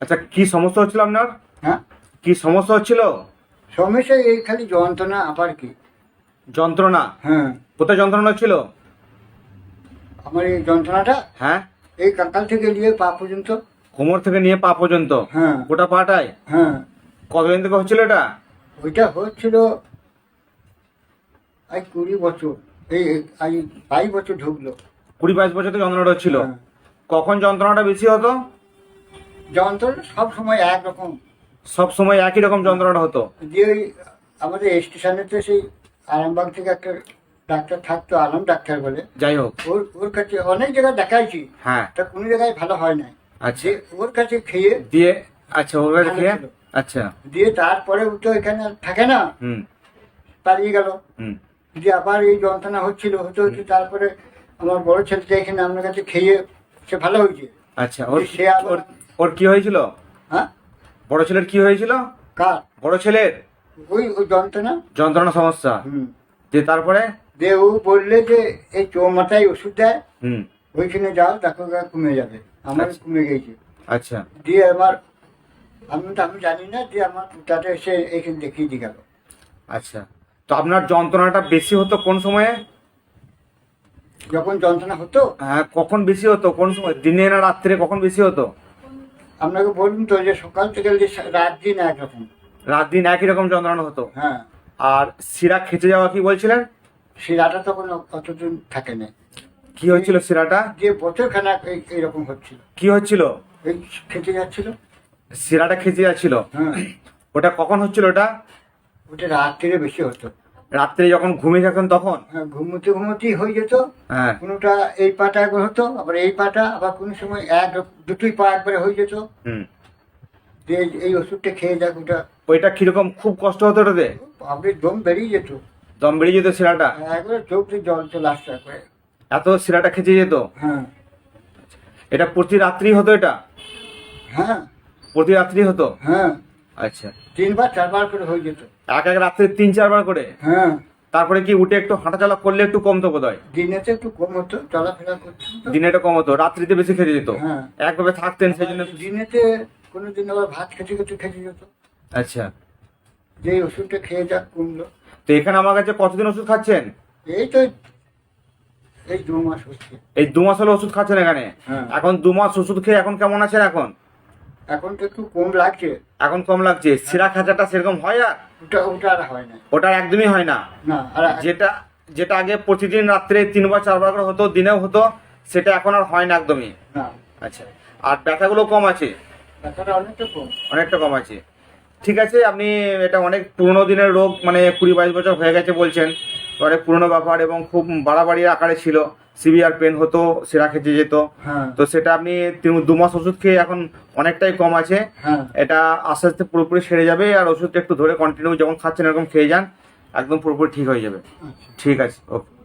আচ্ছা কি সমস্যা হচ্ছিল আপনার? হ্যাঁ? কি সমস্যা হচ্ছিল? সমস্যা এই খালি যন্ত্রণা আবার কি? যন্ত্রণা? হ্যাঁ। কোথায় যন্ত্রণা হচ্ছিল? আমার এই যন্ত্রণাটা হ্যাঁ? এই কাকাল থেকে নিয়ে পা পর্যন্ত। কোমর থেকে নিয়ে পা পর্যন্ত? হ্যাঁ। গোটা পাটায়? হ্যাঁ। কতদিন থেকে হচ্ছিল এটা? ওইটা হচ্ছিল আজ কুড়ি বছর। এই আজ বাইশ বছর ঢুকলো। কুড়ি বাইশ বছর থেকে যন্ত্রণাটা হচ্ছিল। হ্যাঁ। কখন যন্ত্রণাটা বেশি হতো? যন্ত্রণা সব সময় একরকম। সব সময় একই রকম যন্ত্রণাটা হতো? যে ওই আমাদের স্টেশনেতে সেই আরামবাগ থেকে একটা ডাক্তার থাকতো আলম ডাক্তার বলে। যাই হোক। ওর ওর কাছে অনেক জায়গায় দেখাইছি। হ্যাঁ। তা কোনো জায়গায় ভালো হয় নাই। আচ্ছা। ওর কাছে খেয়ে দিয়ে আচ্ছা ওর কাছে খেয়ে? আচ্ছা। দিয়ে তারপরে তো এখানে থাকে না। হুম। পালিয়ে গেল। হুম। যে আবার এই যন্ত্রণা হচ্ছিল হতে হচ্ছে তারপরে আমার বড় ছেলেটা এখানে আপনার কাছে খেয়ে সে ভালো হয়েছে। আচ্ছা ওর সে আবার- ওর কি হয়েছিল? হ্যাঁ? বড় ছেলের কি হয়েছিল? কার? বড় ছেলের? ওই ওই যন্ত্রণা? যন্ত্রণা সমস্যা। হুম। যে তারপরে? দিয়ে ও বললে যে এই চৌমাথায় ওষুধ দেয় হুম। ওইখানে যাও দেখো কমে যাবে। আমার আচ্ছা। কমে গেছে। আচ্ছা। দিয়ে আমার আমি তো আমি জানি না যে আমার পুতাটা এসে এইখানে দেখিয়ে দিয়ে গেল। আচ্ছা। তো আপনার যন্ত্রণাটা বেশি হতো কোন সময়ে? যখন যন্ত্রণা হতো? হ্যাঁ কখন বেশি হতো? কোন সময়? দিনে না রাত্রে কখন বেশি হতো? আপনাকে বলুন তো যে সকাল থেকে রাত দিন একরকম রাত দিন একই রকম যন্ত্রণা হতো। হ্যাঁ। আর শিরা খেতে যাওয়া কি বলছিলেন? শিরাটা তখন অতদিন থাকে না কি হচ্ছিল শিরাটা? যে বছর খানা এইরকম হচ্ছিল। কি হচ্ছিল? এই খেতে যাচ্ছিল। শিরাটা খেতে যাচ্ছিল। হ্যাঁ। ওটা কখন হচ্ছিল ওটা? ওটা রাত্রিরে বেশি হতো। রাত্রে যখন ঘুমিয়ে থাকেন তখন? হ্যাঁ ঘুমোতে ঘুমোতেই হয়ে যেত। হ্যাঁ। কোনোটা এই পাটা একবার হতো আবার এই পাটা আবার কোনো সময় এক দুটোই পা একবারে হয়ে যেত। হুম। যে এই- ওষুধটা খেয়ে যাক ওটা। ওইটা কীরকম খুব কষ্ট হতো ওটাতে? আপনি দম বেরিয়ে যেত। দম বেরিয়ে যেত শিরাটা? একবারে চোখ দিয়ে জল চলে আসতো একবারে। এত শিরাটা খেচে যেত? হ্যাঁ। এটা প্রতি রাত্রি হতো এটা? হ্যাঁ। প্রতি রাত্রি হতো? হ্যাঁ। আচ্ছা। তিনবার চারবার করে হয়ে যেত। এক এক রাত্রে তিন চারবার করে? হ্যাঁ। তারপরে কি উঠে একটু হাঁটাচলা করলে একটু কমতো বোধ হয় দিনেতে একটু কম হতো চলাফেরা করতাম তো। দিনে এটা কম হতো রাত্রিতে বেশি খেতে যেত? হ্যাঁ। একভাবে থাকতেন সেই জন্য দিনেতে কোনো দিন আবার ভাত খেতে খেতে খেতে যেত। আচ্ছা। যে ওষুধটা খেয়ে যাক কমলো। তো এখানে আমার কাছে কতদিন ওষুধ খাচ্ছেন? এই তো এই দু মাস হচ্ছে। এই দু মাস হলো ওষুধ খাচ্ছেন এখানে? হ্যাঁ। এখন দু মাস ওষুধ খেয়ে এখন কেমন আছেন এখন? এখন তো একটু কম লাগছে। এখন কম লাগছে। শিরা খাঁচাটা সেরকম হয় আর? ওটা ওটা আর হয় না। ওটা একদমই হয় না। না আর যেটা যেটা আগে প্রতিদিন রাত্রে তিনবার চারবার করে হতো দিনেও হতো সেটা এখন আর হয় না একদমই। না। আচ্ছা। আর ব্যথাগুলো কম আছে? ব্যথাটা অনেকটা কম। অনেকটা কম আছে। ঠিক আছে আপনি এটা অনেক পুরোনো দিনের রোগ মানে কুড়ি বাইশ বছর হয়ে গেছে বলছেন। অনেক পুরোনো ব্যাপার এবং খুব বাড়াবাড়ি আকারে ছিল। সিভিয়ার পেন হতো সেরা খেতে যেত। হ্যাঁ। তো সেটা আপনি দু মাস ওষুধ খেয়ে এখন অনেকটাই কম আছে। হ্যাঁ। এটা আস্তে আস্তে পুরোপুরি সেরে যাবে আর ওষুধটা একটু ধরে কন্টিনিউ যেমন খাচ্ছেন এরকম খেয়ে যান একদম পুরোপুরি ঠিক হয়ে যাবে। আচ্ছা। ঠিক আছে ওকে।